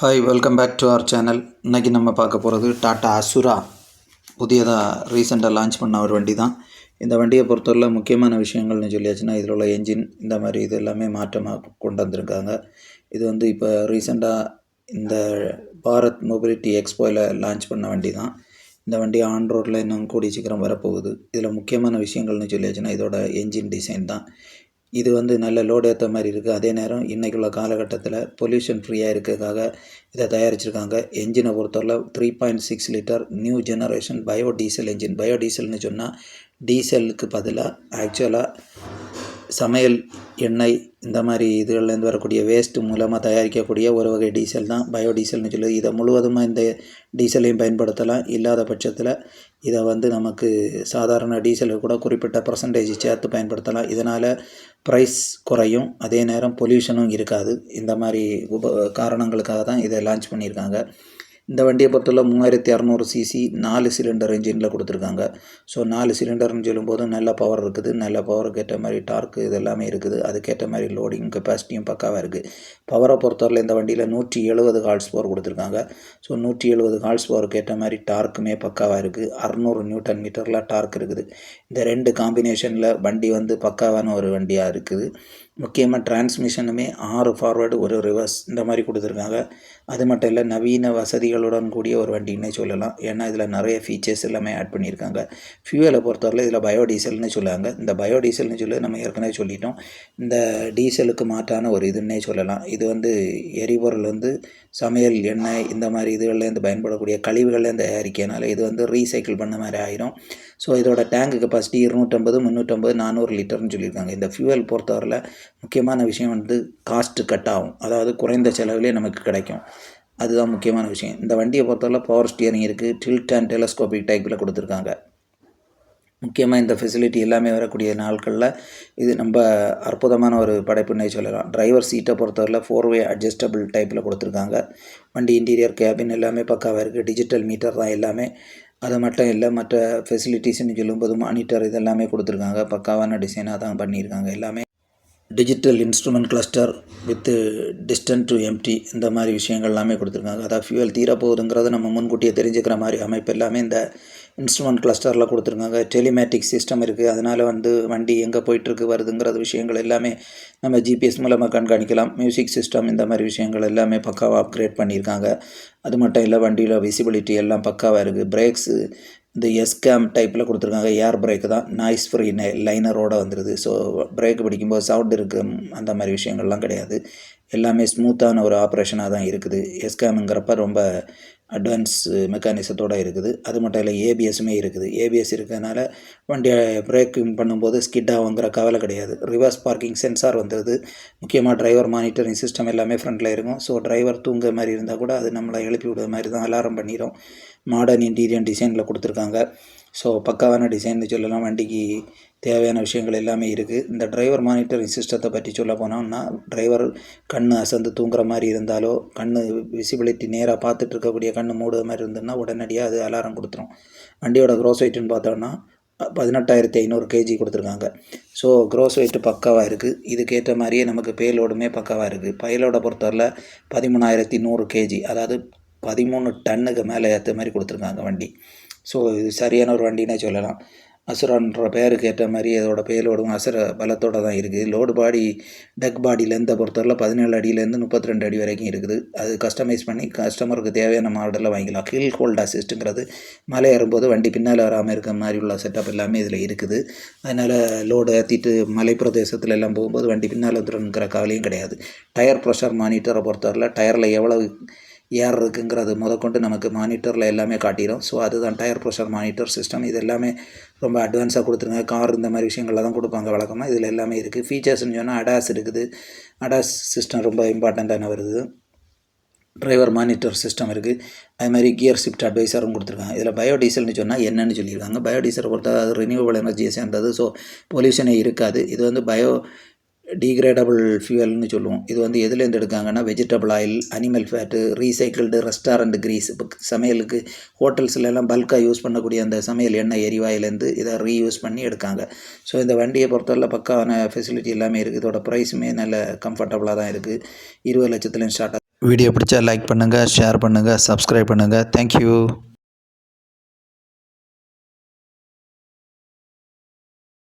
Hi welcome back to our channel இன்றைக்கி நம்ம பார்க்க போகிறது டாட்டா அசுரா புதியதாக ரீசெண்டாக லான்ச் பண்ண ஒரு வண்டி தான் இந்த வண்டியை பொறுத்தவரை முக்கியமான விஷயங்கள்னு சொல்லியாச்சுன்னா இதில் உள்ள என்ஜின் இந்த மாதிரி இது எல்லாமே மாற்றமாக கொண்டு வந்திருக்காங்க. இது வந்து இப்போ ரீசெண்டாக இந்த பாரத் மொபிலிட்டி எக்ஸ்போயில் லான்ச் பண்ண வண்டி தான் இந்த வண்டி ஆன் ரோட்டில் இன்னும் கூடிய சீக்கிரம் வரப்போகுது. இதில் முக்கியமான விஷயங்கள்னு சொல்லியாச்சுன்னா இதோட என்ஜின் டிசைன் தான். இது வந்து நல்ல லோடு ஏற்ற மாதிரி இருக்குது அதே நேரம் இன்றைக்குள்ள காலகட்டத்தில் பொல்யூஷன் ஃப்ரீயாக இருக்கிறதுக்காக இதை தயாரிச்சிருக்காங்க. என்ஜினை பொறுத்தவரை three point six litre new generation bio diesel engine bio டீசல்னு சொன்னால் டீசலுக்கு பதிலாக ஆக்சுவலாக சமையல் எண்ணெய் இந்த மாதிரி இதுகள்லேருந்து வரக்கூடிய வேஸ்ட்டு மூலமாக தயாரிக்கக்கூடிய ஒரு வகை டீசல் தான். பயோ டீசல்னு சொல்லி இதை முழுவதுமாக இந்த டீசலையும் பயன்படுத்தலாம். இல்லாத பட்சத்தில் இதை வந்து நமக்கு சாதாரண டீசலுக்கு கூட குறிப்பிட்ட பர்சன்டேஜ் சேர்த்து பயன்படுத்தலாம். இதனால் ப்ரைஸ் குறையும். அதே நேரம் பொல்யூஷனும் இருக்காது. இந்த மாதிரி உப காரணங்களுக்காக தான் இதை லான்ச் பண்ணியிருக்காங்க. இந்த வண்டியை பொறுத்தவரை மூவாயிரத்தி இரநூறு சிசி நாலு சிலிண்டர் இன்ஜினில் கொடுத்துருக்காங்க. ஸோ நாலு சிலிண்டர்னு சொல்லும்போது நல்ல பவர் இருக்குது. நல்ல பவருக்கு ஏற்ற மாதிரி டார்க்கு இது எல்லாமே இருக்குது அதுக்கேற்ற மாதிரி லோடிங் கெப்பாசிட்டியும் பக்காவாக இருக்குது பவரை பொறுத்தவரையில் இந்த வண்டியில் நூற்றி எழுபது ஹால்ஸ் பவர் கொடுத்துருக்காங்க. ஸோ நூற்றி எழுபது ஹால்ஸ் பவருக்கு ஏற்ற மாதிரி டார்க்குமே பக்காவாக இருக்குது அறநூறு நியூட்டன் மீட்டரில் டார்க் இருக்குது. இந்த ரெண்டு காம்பினேஷனில் வண்டி வந்து பக்காவான ஒரு வண்டியாக இருக்குது. முக்கியமாக டிரான்ஸ்மிஷனுமே ஆறு ஃபார்வேர்டு ஒரு ரிவர்ஸ் இந்த மாதிரி கொடுத்துருக்காங்க. அது மட்டும் இல்லை நவீன வசதிகளுடன் கூடிய ஒரு வண்டின்னே சொல்லலாம். ஏன்னா இதில் நிறைய ஃபீச்சர்ஸ் எல்லாமே ஆட் பண்ணியிருக்காங்க. ஃபியூவலை பொறுத்தவரை இதில் பயோடீசல்னு சொல்லுவாங்க இந்த பயோடீசல்னு சொல்லி நம்ம ஏற்கனவே சொல்லிட்டோம். இந்த டீசலுக்கு மாற்றான ஒரு இதுன்னே சொல்லலாம். இது வந்து எரிபொருள் வந்து சமையல் எண்ணெய் இந்த மாதிரி இதுகள்லேருந்து பயன்படக்கூடிய கழிவுகள்லேருந்து தயாரிக்கிறனால இது வந்து ரீசைக்கிள் பண்ண மாதிரி ஆயிரும். ஸோ இதோட டேங்க் கெப்பாசிட்டி இருநூற்றம்பது முந்நூற்றம்பது நானூறு லிட்டர்னு சொல்லியிருக்காங்க. இந்த ஃபியூவல் பொறுத்தவரையில் முக்கியமான விஷயம் வந்து காஸ்ட்டு கட் ஆகும். அதாவது குறைந்த செலவிலே நமக்கு கிடைக்கும். அதுதான் முக்கியமான விஷயம். இந்த வண்டியை பொறுத்தவரை பவர் ஸ்டியரிங் இருக்குது டில்ட் அண்ட் டெலஸ்கோபிக் டைப்பில் கொடுத்துருக்காங்க. முக்கியமாக இந்த ஃபெசிலிட்டி எல்லாமே வரக்கூடிய நாட்களில் இது நம்ம அற்புதமான ஒரு படைப்புன்னே சொல்லலாம். டிரைவர் சீட்டை பொறுத்தவரையில் ஃபோர் வே அட்ஜஸ்டபிள் டைப்பில் கொடுத்துருக்காங்க. வண்டி இன்டீரியர் கேபின் எல்லாமே பக்காவாக இருக்குது டிஜிட்டல் மீட்டர் தான் எல்லாமே. அது மட்டும் இல்லை மற்ற ஃபெசிலிட்டிஸ்னு சொல்லும்போது மானிட்டர் இதெல்லாமே கொடுத்துருக்காங்க. பக்காவான டிசைனாக தான் பண்ணியிருக்காங்க எல்லாமே. Digital instrument cluster with distance to empty இந்த மாதிரி விஷயங்கள் எல்லாமே கொடுத்துருக்காங்க. அதாவது ஃபியூவல் தீரப்போகுதுங்கிறத நம்ம முன்கூட்டியே தெரிஞ்சுக்கிற மாதிரி அமைப்பு எல்லாமே இந்த இன்ஸ்ட்ருமெண்ட் கிளஸ்டரில் கொடுத்துருக்காங்க. டெலிமேட்டிக் சிஸ்டம் இருக்குது அதனால் வந்து வண்டி எங்கே போயிட்டுருக்கு வருதுங்கிறது விஷயங்கள் எல்லாமே நம்ம ஜிபிஎஸ் மூலமாக கண்காணிக்கலாம். மியூசிக் சிஸ்டம் இந்த மாதிரி விஷயங்கள் எல்லாமே பக்காவாக அப்கிரேட் பண்ணியிருக்காங்க. அது மட்டும் இல்லை வண்டியில் விசிபிலிட்டி எல்லாம் பக்காவாக இருக்குது பிரேக்ஸு இந்த எஸ்கேம் டைப்பில் கொடுத்துருக்காங்க. ஏர் பிரேக்கு தான் நாய்ஸ் ஃப்ரீ நை லைனரோடு வந்துடுது ஸோ பிரேக் பிடிக்கும்போது சவுண்ட் இருக்கும் அந்த மாதிரி விஷயங்கள்லாம் கிடையாது. எல்லாமே ஸ்மூத்தான ஒரு ஆப்ரேஷனாக தான் இருக்குது. எஸ்கேமுங்கிறப்ப ரொம்ப அட்வான்ஸ் மெக்கானிசத்தோடு இருக்குது. அது மட்டும் இல்லை ஏபிஎஸ்ஸுமே இருக்குது. ஏபிஎஸ் இருக்கிறதுனால வண்டியை பிரேக்கிங் பண்ணும்போது ஸ்கிட்டாகுங்கிற கவலை கிடையாது. ரிவர்ஸ் பார்க்கிங் சென்சார் வந்தது முக்கியமாக டிரைவர் மானிட்டரிங் சிஸ்டம் எல்லாமே ஃப்ரண்ட்டில் இருக்கும். ஸோ டிரைவர் தூங்குற மாதிரி இருந்தால் கூட அது நம்மளை எழுப்பி விடுற மாதிரி தான் அலாரம் பண்ணிடும் மாடர்ன் இன்டீரியர் டிசைனில் கொடுத்துருக்காங்க. ஸோ பக்காவான டிசைன்னு சொல்லலாம். வண்டிக்கு தேவையான விஷயங்கள் எல்லாமே இருக்குது இந்த டிரைவர் மானிட்டரிங் சிஸ்டத்தை பற்றி சொல்ல போனோம்னா டிரைவர் கண் அசந்து தூங்குற மாதிரி இருந்தாலோ கண் விசிபிலிட்டி நேராக பார்த்துட்டு இருக்கக்கூடிய கண் மூடுற மாதிரி இருந்ததுன்னா உடனடியாக அது அலாரம் கொடுத்துரும். வண்டியோட க்ரோஸ் வெயிட்டுன்னு பார்த்தோன்னா பதினெட்டாயிரத்தி ஐநூறு கேஜி கொடுத்துருக்காங்க. ஸோ க்ரோஸ் வெயிட்டு பக்காவாக இருக்குது இதுக்கேற்ற மாதிரியே நமக்கு பேலோடுமே பக்காவாக இருக்குது பயலோட பொறுத்தவரையில் பதிமூணாயிரத்தி நூறு கேஜி அதாவது பதிமூணு டன்னுக்கு மேலே ஏற்ற மாதிரி கொடுத்துருக்காங்க வண்டி. ஸோ இது சரியான ஒரு வண்டினே சொல்லலாம். அசுரான்ற பேருக்கு ஏற்ற மாதிரி அதோட பேலோடும் அசுர பலத்தோடு தான் இருக்குது. லோடு பாடி டக் பாடியிலேருந்து பொறுத்தவரையில் பதினேழு அடியிலேருந்து முப்பத்தி ரெண்டு அடி வரைக்கும் இருக்குது. அது கஸ்டமைஸ் பண்ணி கஸ்டமருக்கு தேவையான மாடலில் வாங்கிக்கலாம். ஹில் ஹோல்ட் அசிஸ்ட்டுங்கிறது மலை ஏறும்போது வண்டி பின்னால் வராமல் இருக்க மாதிரி உள்ள செட்டப் எல்லாமே இதில் இருக்குது. அதனால் லோடு ஏற்றிட்டு மலை பிரதேசத்தில் எல்லாம் போகும்போது வண்டி பின்னால் வந்துடுங்கிற கவலையும் கிடையாது. டயர் ப்ரெஷர் மானிட்டரை பொறுத்தவரையில் டயரில் எவ்வளவு ஏர் இருக்குங்கிறது முதற்கொண்டு நமக்கு மானிட்டரில் எல்லாமே காட்டிடும் ஸோ அதுதான் டயர் ப்ரெஷர் மானிட்டர் சிஸ்டம் இது எல்லாமே ரொம்ப அட்வான்ஸாக கொடுத்துருங்க. கார் இந்த மாதிரி விஷயங்கள்ல தான் கொடுப்பாங்க வழக்கமாக இதில் எல்லாமே இருக்குது ஃபீச்சர்ஸ்னு சொன்னால் அடாஸ் இருக்குது. அடாஸ் சிஸ்டம் ரொம்ப இம்பார்ட்டண்ட்டான வருது டிரைவர் மானிட்டர் சிஸ்டம் இருக்குது அது மாதிரி கியர் ஷிஃப்ட் அட்வைசரும் கொடுத்துருக்காங்க. இதில் பயோடீசல்னு சொன்னால் என்னென்னு சொல்லியிருக்காங்க. பயோடீசலை பொறுத்த அது ரினியூவபிள் எனர்ஜியை சேர்ந்தது. ஸோ பொல்யூஷனே இருக்காது. இது வந்து பயோ டீக்ரேடபிள் ஃபியூவல்னு சொல்லுவோம். இது வந்து எதுலேருந்து எடுக்காங்கன்னா vegetable oil animal fat recycled restaurant grease இப்போ சமையலுக்கு ஹோட்டல்ஸ்லாம் பல்காக யூஸ் பண்ணக்கூடிய அந்த சமையல் எண்ணெய் எரிவாயிலேருந்து இதை ரீயூஸ் பண்ணி எடுக்காங்க. ஸோ இந்த வண்டியை பொறுத்தவரை பக்காவான ஃபெசிலிட்டி எல்லாமே இருக்குது இதோட ப்ரைஸுமே நல்ல கம்ஃபர்டபுளாக தான் இருக்குது இருபது லட்சத்துலேயும் ஸ்டார்ட் ஆகும் வீடியோ பிடிச்சா லைக் பண்ணுங்கள் ஷேர் பண்ணுங்கள் சப்ஸ்கிரைப் பண்ணுங்கள் தேங்க்யூ